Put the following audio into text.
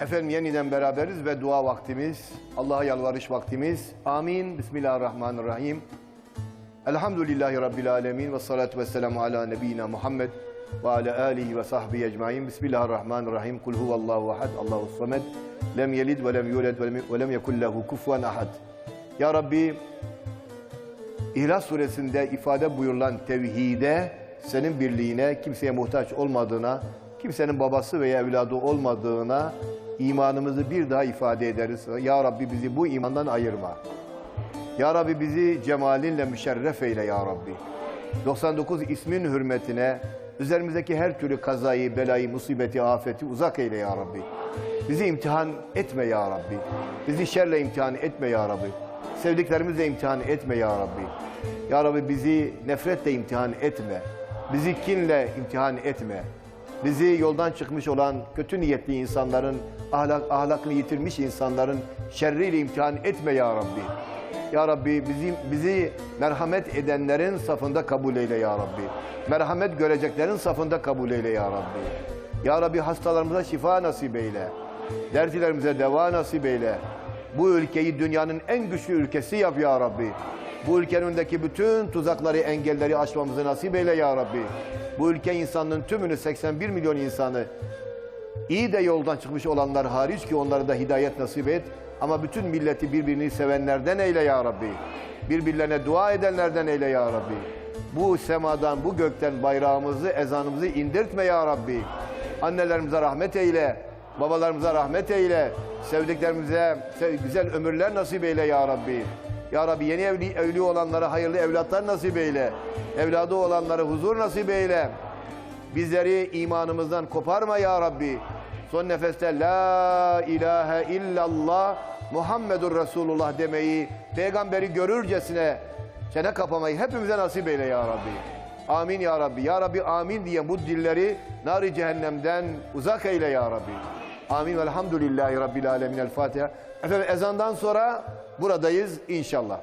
Efendim yeniden beraberiz ve dua vaktimiz, Allah'a yalvarış vaktimiz. Amin. Bismillahirrahmanirrahim. Elhamdülillahi Rabbil alemin ve salatu ve selamu ala nebiyyina Muhammed ve ala alihi ve sahbihi ecmain. Bismillahirrahmanirrahim. Kul huvallahu ahad, Allahu samed. Lem yelid ve lem lem- ve lem yekun lehu kufuven ahad. Ya Rabbi, İhlas suresinde ifade buyurulan tevhide, senin birliğine, kimseye muhtaç olmadığına, kimsenin babası veya evladı olmadığına imanımızı bir daha ifade ederiz. Ya Rabbi bizi bu imandan ayırma. Ya Rabbi bizi cemalinle müşerref eyle ya Rabbi. 99 ismin hürmetine üzerimizdeki her türlü kazayı, belayı, musibeti, afeti uzak eyle ya Rabbi. Bizi imtihan etme ya Rabbi. Bizi şerle imtihan etme ya Rabbi. Sevdiklerimizle imtihan etme ya Rabbi. Ya Rabbi bizi nefretle imtihan etme. Bizi kinle imtihan etme. Bizi yoldan çıkmış olan kötü niyetli insanların, ahlak, ahlakını yitirmiş insanların şerriyle imtihan etme ya Rabbi. Ya Rabbi bizi, bizi merhamet edenlerin safında kabul eyle ya Rabbi. Merhamet göreceklerin safında kabul eyle ya Rabbi. Ya Rabbi hastalarımıza şifa nasip eyle. Dertlerimize deva nasip eyle. Bu ülkeyi dünyanın en güçlü ülkesi yap ya Rabbi. Bu ülkenin önündeki bütün tuzakları, engelleri aşmamızı nasip eyle ya Rabbi. Bu ülke insanının tümünü 81 milyon insanı İyi de yoldan çıkmış olanlar hariç ki onlara da hidayet nasip et. Ama bütün milleti birbirini sevenlerden eyle ya Rabbi. Birbirlerine dua edenlerden eyle ya Rabbi. Bu semadan, bu gökten bayrağımızı, ezanımızı indirtme ya Rabbi. Annelerimize rahmet eyle. Babalarımıza rahmet eyle. Sevdiklerimize sev- güzel ömürler nasip eyle ya Rabbi. Ya Rabbi yeni evli, evli olanlara hayırlı evlatlar nasip eyle. Evladı olanlara huzur nasip eyle. Bizleri imanımızdan koparma ya Rabbi. Son nefeste la ilahe illallah Muhammedur Resulullah demeyi, peygamberi görürcesine çene kapamayı hepimize nasip eyle ya Rabbi. Amin ya Rabbi. Ya Rabbi amin diye bu dilleri nar cehennemden uzak eyle ya Rabbi. Amin velhamdülillahi Rabbil alemin. El Fatiha. Efendim ezandan sonra buradayız inşallah.